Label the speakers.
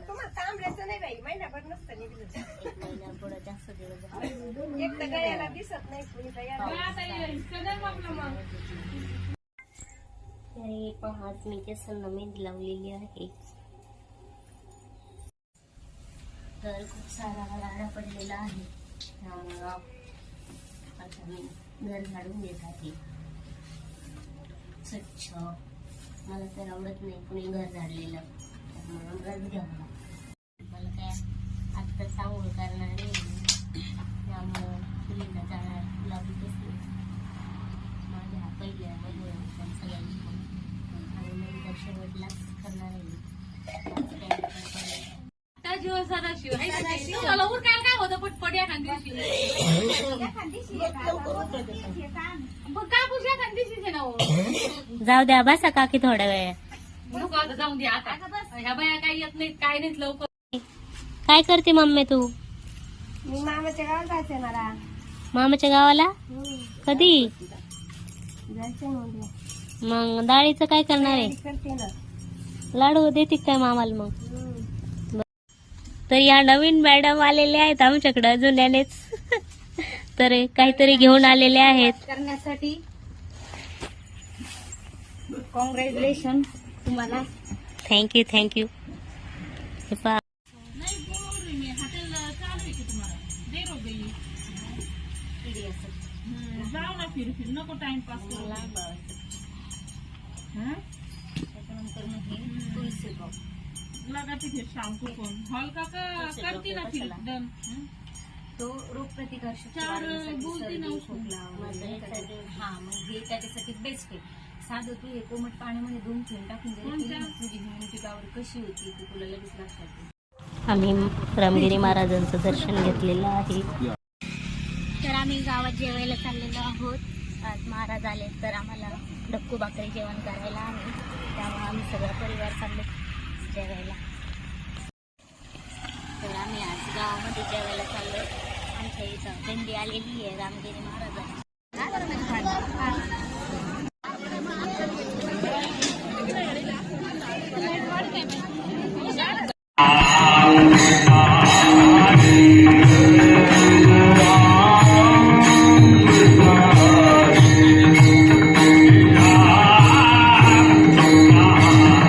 Speaker 1: तुम्हाला तांबड्याचं नाही बाई महिनाभर नसतं निघलं
Speaker 2: एक महिना पुढे जास्त दिवस झाले
Speaker 1: एक तर गळ्याला दिसत नाही कुणी
Speaker 2: तरी पण मी केसांना मेहंदी लावलेली आहे तर खूप सारा राडा पडलेला आहे. त्यामुळं आता मी घर झाडून देत आहे. स्वच्छ मला तर आवडत नाही कुणी घर झाडलेलं त्यामुळं घर घ्यावं लागतं. मला काय आता सांगून करणार नाही त्यामुळं मुलींना जाणार लावतच नाही माझ्या पहिल्या मधुरा पण सगळ्यांनी आणि नंतर शेवटलाच करणार आहे.
Speaker 3: जीव सदाशिव? तुम्हाला उरकायला दिवशी मग कापूस एखाद दिवशीच आहे ना हो.
Speaker 2: जाऊ द्या बसा काकी थोड्या वेळ
Speaker 3: नको आता जाऊन दे आता. ह्या बाया काही येत नाहीत काय नाहीत लवकर.
Speaker 2: काय करते मम्मी तू?
Speaker 1: मी मामाच्या गावाला जायचंय मला.
Speaker 2: मामाच्या गावाला? कधी?
Speaker 1: जायचंय म्हणजे
Speaker 2: मग डाळीचं काय करणार आहे?
Speaker 1: करते ना.
Speaker 2: लाडू देते काय मामाला मग? तर या नवीन मॅडम आलेल्या आहेत आमच्याकडे जुन्यानेच तर काहीतरी घेऊन आलेले आहेत.
Speaker 1: करण्यासाठी कॉंग्रॅच्युलेशन तुम्हाला.
Speaker 2: थँक्यू थँक्यू हे
Speaker 3: जाऊ ना फिर फिर. नको टाइमपास करू? लगाते फिर शाम को फोन हॉल का का करती ना फिर डन. हं?
Speaker 4: तो रोग प्रतिकार शक्ती
Speaker 3: चार बोलती ना
Speaker 4: त्यासाठी- हा मग हे त्याच्यासाठी बेस्ट आहे. साधं तू हे कोमट पाण्यामध्ये दोन थेंब टाकून जरी
Speaker 3: कोणत्या?
Speaker 4: तुझी इम्युनिटी पॉवर कशी होती ती तुला लगेच लक्षात येईल.
Speaker 2: आम्ही रामगिरी महाराजांचं दर्शन घेतलेलं आहे.
Speaker 5: तर आम्ही गावात जेवायला चाललेलो आहोत. आज महाराज आले तर आम्हाला डक्कू भाकरी जेवण करायला आहे त्यामुळे आम्ही सगळा परिवार चाललो जेवायला तर आम्ही आज जेवायला चाललो आमच्या इथं दिंडी आलेली आहे रामगिरी महाराजांची.